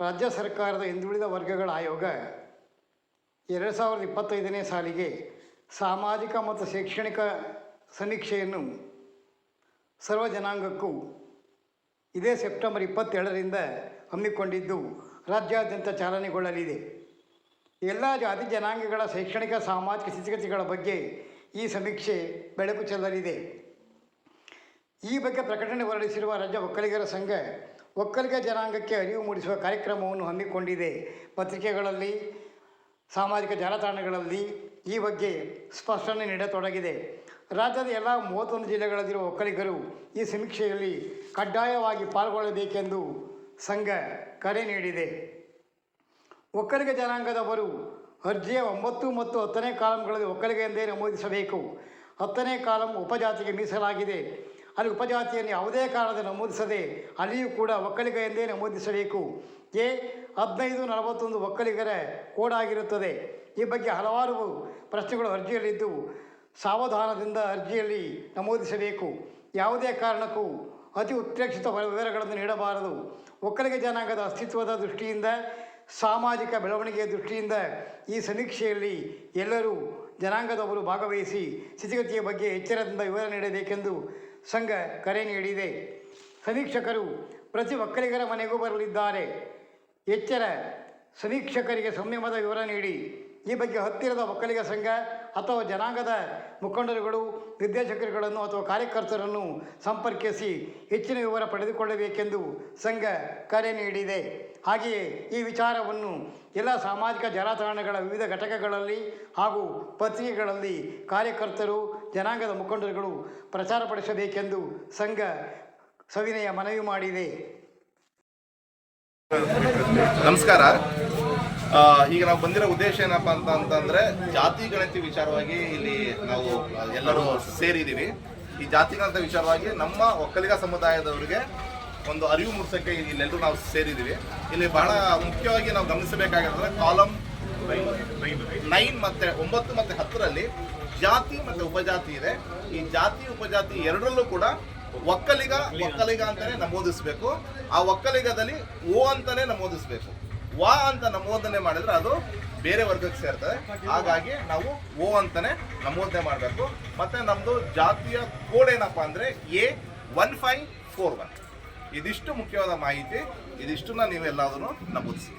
ರಾಜ್ಯ ಸರ್ಕಾರದ ಹಿಂದುಳಿದ ವರ್ಗಗಳ ಆಯೋಗ ಎರಡು ಸಾವಿರದ ಇಪ್ಪತ್ತೈದನೇ ಸಾಲಿಗೆ ಸಾಮಾಜಿಕ ಮತ್ತು ಶೈಕ್ಷಣಿಕ ಸಮೀಕ್ಷೆಯನ್ನು ಸರ್ವ ಜನಾಂಗಕ್ಕೂ ಇದೇ ಸೆಪ್ಟೆಂಬರ್ ಇಪ್ಪತ್ತೇಳರಿಂದ ಹಮ್ಮಿಕೊಂಡಿದ್ದು ರಾಜ್ಯಾದ್ಯಂತ ಚಾಲನೆಗೊಳ್ಳಲಿದೆ. ಎಲ್ಲ ಜಾತಿ ಜನಾಂಗಗಳ ಶೈಕ್ಷಣಿಕ, ಸಾಮಾಜಿಕ ಸ್ಥಿತಿಗತಿಗಳ ಬಗ್ಗೆ ಈ ಸಮೀಕ್ಷೆ ಬೆಳಕು ಚೆಲ್ಲಲಿದೆ. ಈ ಬಗ್ಗೆ ಪ್ರಕಟಣೆ ಹೊರಡಿಸಿರುವ ರಾಜ್ಯ ಒಕ್ಕಲಿಗರ ಸಂಘ ಒಕ್ಕಲಿಗ ಜನಾಂಗಕ್ಕೆ ಅರಿವು ಮೂಡಿಸುವ ಕಾರ್ಯಕ್ರಮವನ್ನು ಹಮ್ಮಿಕೊಂಡಿದೆ. ಪತ್ರಿಕೆಗಳಲ್ಲಿ, ಸಾಮಾಜಿಕ ಜಾಲತಾಣಗಳಲ್ಲಿ ಈ ಬಗ್ಗೆ ಸ್ಪಷ್ಟನೆ ನೀಡತೊಡಗಿದೆ. ರಾಜ್ಯದ ಎಲ್ಲ ಮೂವತ್ತೊಂದು ಜಿಲ್ಲೆಗಳಲ್ಲಿರುವ ಒಕ್ಕಲಿಗರು ಈ ಸಮೀಕ್ಷೆಯಲ್ಲಿ ಕಡ್ಡಾಯವಾಗಿ ಪಾಲ್ಗೊಳ್ಳಬೇಕೆಂದು ಸಂಘ ಕರೆ ನೀಡಿದೆ. ಒಕ್ಕಲಿಗ ಜನಾಂಗದವರು ಅರ್ಜಿಯ ಒಂಬತ್ತು ಮತ್ತು ಹತ್ತನೇ ಕಾಲಂಗಳಲ್ಲಿ ಒಕ್ಕಲಿಗ ಎಂದೇ ನಮೂದಿಸಬೇಕು. ಹತ್ತನೇ ಕಾಲಂ ಉಪಜಾತಿಗೆ ಮೀಸಲಾಗಿದೆ. ಅಲ್ಲಿ ಉಪಜಾತಿಯನ್ನು ಯಾವುದೇ ಕಾರಣದ ನಮೂದಿಸದೆ ಅಲ್ಲಿಯೂ ಕೂಡ ಒಕ್ಕಲಿಗ ಎಂದೇ ನಮೂದಿಸಬೇಕು. ಎ ಹದಿನೈದು ನಲವತ್ತೊಂದು ಒಕ್ಕಲಿಗರ ಕೋಡ್ ಆಗಿರುತ್ತದೆ. ಈ ಬಗ್ಗೆ ಹಲವಾರು ಪ್ರಶ್ನೆಗಳು ಅರ್ಜಿಯಲ್ಲಿದ್ದು ಸಾವಧಾನದಿಂದ ಅರ್ಜಿಯಲ್ಲಿ ನಮೂದಿಸಬೇಕು. ಯಾವುದೇ ಕಾರಣಕ್ಕೂ ಅತಿ ಉತ್ಪ್ರೇಕ್ಷಿತ ವಿವರಗಳನ್ನು ನೀಡಬಾರದು. ಒಕ್ಕಲಿಗ ಜನಾಂಗದ ಅಸ್ತಿತ್ವದ ದೃಷ್ಟಿಯಿಂದ, ಸಾಮಾಜಿಕ ಬೆಳವಣಿಗೆಯ ದೃಷ್ಟಿಯಿಂದ ಈ ಸಮೀಕ್ಷೆಯಲ್ಲಿ ಎಲ್ಲರೂ ಜನಾಂಗದವರು ಭಾಗವಹಿಸಿ ಸ್ಥಿತಿಗತಿಯ ಬಗ್ಗೆ ಎಚ್ಚರದಿಂದ ವಿವರ ನೀಡಬೇಕೆಂದು ಸಂಘ ಕರೆ ನೀಡಿದೆ. ಸಮೀಕ್ಷಕರು ಪ್ರತಿ ಒಕ್ಕಲಿಗರ ಮನೆಗೂ ಬರಲಿದ್ದಾರೆ. ಎಚ್ಚರ ಸಮೀಕ್ಷಕರಿಗೆ ಸಂಯಮದ ವಿವರ ನೀಡಿ. ಈ ಬಗ್ಗೆ ಹತ್ತಿರದ ಒಕ್ಕಲಿಗ ಸಂಘ ಅಥವಾ ಜನಾಂಗದ ಮುಖಂಡರುಗಳು, ನಿರ್ದೇಶಕರುಗಳನ್ನು ಅಥವಾ ಕಾರ್ಯಕರ್ತರನ್ನು ಸಂಪರ್ಕಿಸಿ ಹೆಚ್ಚಿನ ವಿವರ ಪಡೆದುಕೊಳ್ಳಬೇಕೆಂದು ಸಂಘ ಕರೆ ನೀಡಿದೆ. ಹಾಗೆಯೇ ಈ ವಿಚಾರವನ್ನು ಎಲ್ಲ ಸಾಮಾಜಿಕ ಜಾಲತಾಣಗಳ ವಿವಿಧ ಘಟಕಗಳಲ್ಲಿ ಹಾಗೂ ಪತ್ರಿಕೆಗಳಲ್ಲಿ ಕಾರ್ಯಕರ್ತರು, ಜನಾಂಗದ ಮುಖಂಡರುಗಳು ಪ್ರಚಾರಪಡಿಸಬೇಕೆಂದು ಸಂಘ ಸವಿನಯ ಮನವಿ ಮಾಡಿದೆ. ನಮಸ್ಕಾರ. ಈಗ ನಾವು ಬಂದಿರೋ ಉದ್ದೇಶ ಏನಪ್ಪ ಅಂತ ಅಂತಂದ್ರೆ ಜಾತಿ ಗಣತಿ ವಿಚಾರವಾಗಿ ಇಲ್ಲಿ ನಾವು ಎಲ್ಲರೂ ಸೇರಿದ್ದೀವಿ ಈ ಜಾತಿ ಗಣತಿ ವಿಚಾರವಾಗಿ ನಮ್ಮ ಒಕ್ಕಲಿಗ ಸಮುದಾಯದವರಿಗೆ ಒಂದು ಅರಿವು ಮೂಡಿಸೋಕ್ಕೆ ಇಲ್ಲೆಲ್ಲರೂ ನಾವು ಸೇರಿದ್ದೀವಿ ಇಲ್ಲಿ ಬಹಳ ಮುಖ್ಯವಾಗಿ ನಾವು ಗಮನಿಸಬೇಕಾಗಿರೋದ್ರೆ ಕಾಲಮ್ ನೈನ್ ಮತ್ತೆ ಒಂಬತ್ತು ಮತ್ತೆ ಹತ್ತರಲ್ಲಿ ಜಾತಿ ಮತ್ತೆ ಉಪಜಾತಿ ಇದೆ. ಈ ಜಾತಿ ಉಪಜಾತಿ ಎರಡರಲ್ಲೂ ಕೂಡ ಒಕ್ಕಲಿಗ ಒಕ್ಕಲಿಗ ಅಂತಾನೆ ನಮೂದಿಸ್ಬೇಕು. ಆ ಒಕ್ಕಲಿಗದಲ್ಲಿ ಓ ಅಂತಾನೆ ನಮೂದಿಸಬೇಕು. ವಾ ಅಂತ ನಮೋದನೆ ಮಾಡಿದ್ರೆ ಅದು ಬೇರೆ ವರ್ಗಕ್ಕೆ ಸೇರ್ತದೆ. ಹಾಗಾಗಿ ನಾವು ಓ ಅಂತಾನೆ ನಮೋದನೆ ಮಾಡಬೇಕು. ಮತ್ತೆ ನಮ್ದು ಜಾತಿಯ ಕೋಡ್ ಏನಪ್ಪಾ ಅಂದ್ರೆ A one five four one. ಇದಿಷ್ಟು ಮುಖ್ಯವಾದ ಮಾಹಿತಿ, ಇದಿಷ್ಟನ್ನ ನೀವೆಲ್ಲಾದರೂ ನಮೂದಿಸಿ.